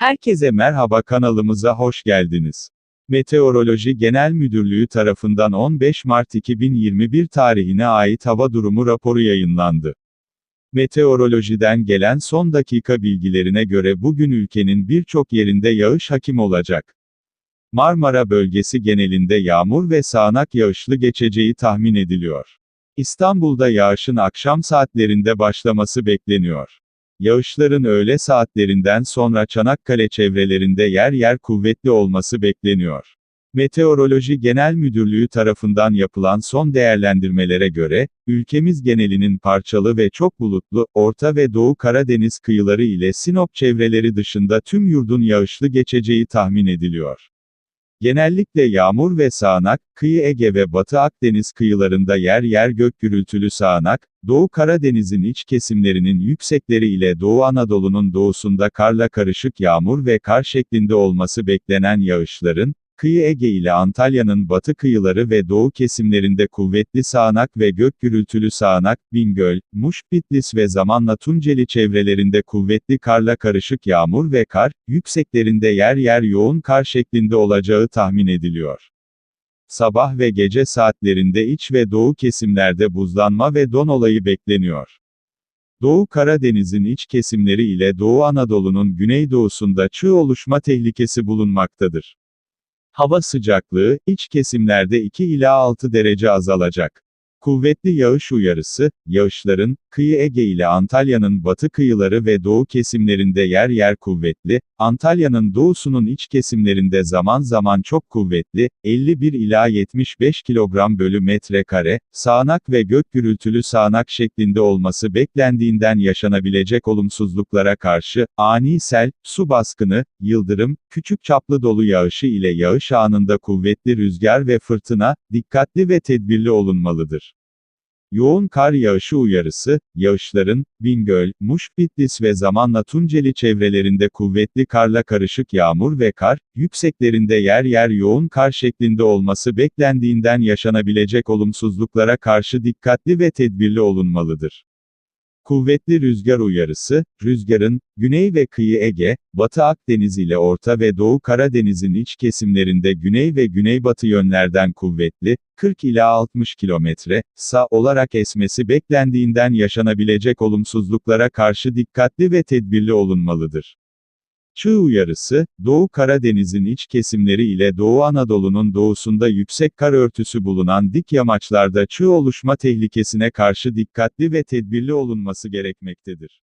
Herkese merhaba kanalımıza hoş geldiniz. Meteoroloji Genel Müdürlüğü tarafından 15 Mart 2021 tarihine ait hava durumu raporu yayınlandı. Meteorolojiden gelen son dakika bilgilerine göre bugün ülkenin birçok yerinde yağış hakim olacak. Marmara bölgesi genelinde yağmur ve sağanak yağışlı geçeceği tahmin ediliyor. İstanbul'da yağışın akşam saatlerinde başlaması bekleniyor. Yağışların öğle saatlerinden sonra Çanakkale çevrelerinde yer yer kuvvetli olması bekleniyor. Meteoroloji Genel Müdürlüğü tarafından yapılan son değerlendirmelere göre, ülkemiz genelinin parçalı ve çok bulutlu, Orta ve Doğu Karadeniz kıyıları ile Sinop çevreleri dışında tüm yurdun yağışlı geçeceği tahmin ediliyor. Genellikle yağmur ve sağanak, kıyı Ege ve Batı Akdeniz kıyılarında yer yer gök gürültülü sağanak, Doğu Karadeniz'in iç kesimlerinin yüksekleri ile Doğu Anadolu'nun doğusunda karla karışık yağmur ve kar şeklinde olması beklenen yağışların, kıyı Ege ile Antalya'nın batı kıyıları ve doğu kesimlerinde kuvvetli sağanak ve gök gürültülü sağanak, Bingöl, Muş, Bitlis ve zamanla Tunceli çevrelerinde kuvvetli karla karışık yağmur ve kar, yükseklerinde yer yer yoğun kar şeklinde olacağı tahmin ediliyor. Sabah ve gece saatlerinde iç ve doğu kesimlerde buzlanma ve don olayı bekleniyor. Doğu Karadeniz'in iç kesimleri ile Doğu Anadolu'nun güneydoğusunda çığ oluşma tehlikesi bulunmaktadır. Hava sıcaklığı, iç kesimlerde 2 ila 6 derece azalacak. Kuvvetli yağış uyarısı, yağışların, kıyı Ege ile Antalya'nın batı kıyıları ve doğu kesimlerinde yer yer kuvvetli, Antalya'nın doğusunun iç kesimlerinde zaman zaman çok kuvvetli, 51 ila 75 kilogram bölü metre kare, sağanak ve gök gürültülü sağanak şeklinde olması beklendiğinden yaşanabilecek olumsuzluklara karşı, ani sel, su baskını, yıldırım, küçük çaplı dolu yağışı ile yağış anında kuvvetli rüzgar ve fırtına, dikkatli ve tedbirli olunmalıdır. Yoğun kar yağışı uyarısı, yağışların, Bingöl, Muş, Bitlis ve zamanla Tunceli çevrelerinde kuvvetli karla karışık yağmur ve kar, yükseklerinde yer yer yoğun kar şeklinde olması beklendiğinden yaşanabilecek olumsuzluklara karşı dikkatli ve tedbirli olunmalıdır. Kuvvetli rüzgar uyarısı, rüzgarın, güney ve kıyı Ege, Batı Akdeniz ile Orta ve Doğu Karadeniz'in iç kesimlerinde güney ve güneybatı yönlerden kuvvetli, 40 ila 60 kilometre, sa olarak esmesi beklendiğinden yaşanabilecek olumsuzluklara karşı dikkatli ve tedbirli olunmalıdır. Çığ uyarısı, Doğu Karadeniz'in iç kesimleri ile Doğu Anadolu'nun doğusunda yüksek kar örtüsü bulunan dik yamaçlarda çığ oluşma tehlikesine karşı dikkatli ve tedbirli olunması gerekmektedir.